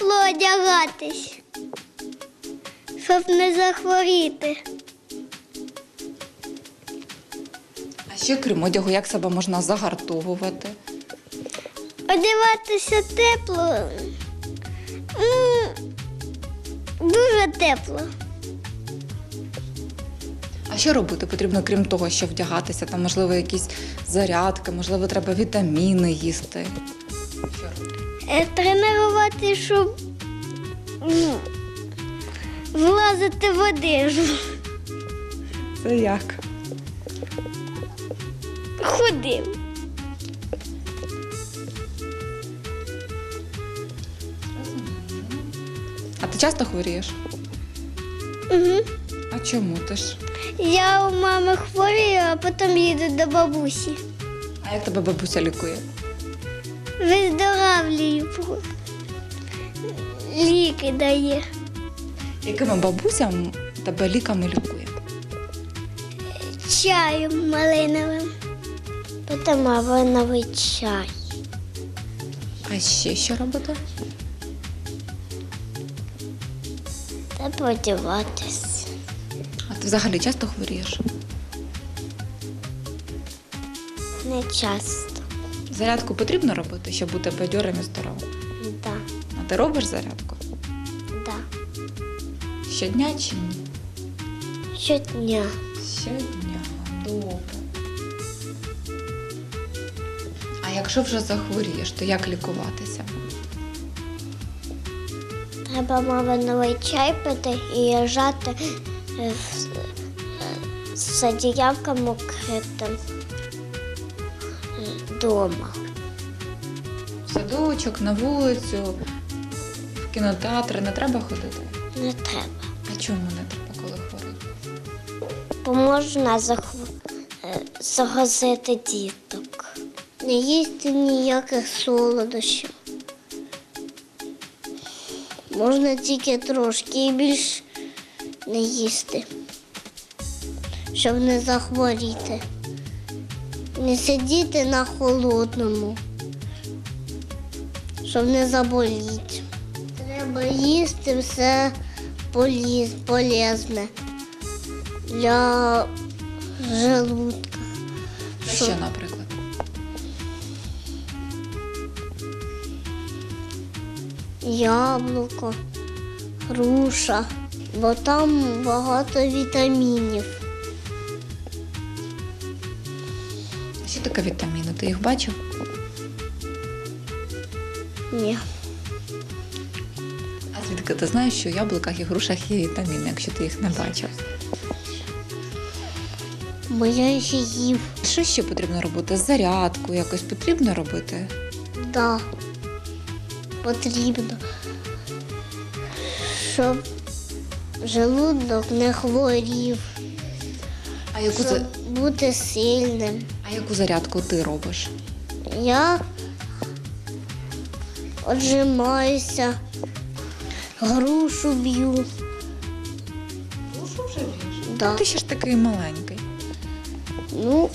тепло одягатись, щоб не захворіти. А ще крім одягу, як себе можна загартовувати? Одягатися тепло. Ну, дуже тепло. А що робити потрібно, крім того, що вдягатися? Там, можливо, якісь зарядки, можливо, треба вітаміни їсти. Що робити? Е, Тренувати, щоб ну, влазити в одежу. Це як? Ходив. А ти часто хворієш? Угу. А чому ти ж? Я у мами хворію, а потім їду до бабусі. А як тебе бабуся лікує? Виздоравлюю. Ліки дає. Якими бабусям тебе ліками лікує? Чаєм малиновим. Потім малиновий чай. А ще що робити? Та подіватись. А ти взагалі часто хворієш? Не часто. Зарядку потрібно робити, щоб бути бадьорим і здоровим. Ти робиш зарядку? да. Щодня чи ні? Щодня. Щодня. Добре. А якщо вже захворієш, то як лікуватися? Треба малиновий чай пити і лежати е, в- е, з одіялком укритим вдома. В садочок, на вулицю, в кінотеатри не треба ходити? Не треба. А чому не треба, коли хворий? Бо можна захв... е, загрозити діток. Не їсти ніяких солодощів. Можна тільки трошки і більш не їсти, щоб не захворіти. Не сидіти на холодному, щоб не заболіти. Треба їсти все поліз, полезне для желудка. Що, наприклад? Яблуко, груша, бо там багато вітамінів. Що таке вітаміни? Ти їх бачив? Ні. Звідки ти знаєш, що в яблуках і грушах є вітаміни, якщо ти їх не бачив? Бо я їх їв. Що ще потрібно робити? Зарядку якось потрібно робити? Да. Потрібно. Щоб желудок не хворів, А яку, за- щоб бути сильним. а яку зарядку ти робиш? Я отжимаюся, грушу б'ю. Грушу вже б'єш? Да. Ти ще ж такий маленький. Ну,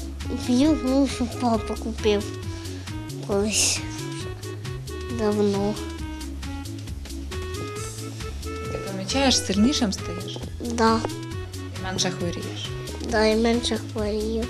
б'ю грушу папа купив колись давно. Ти помічаєш, сильнішим стаєш Да, і менше хворієш. да, і менше хворію.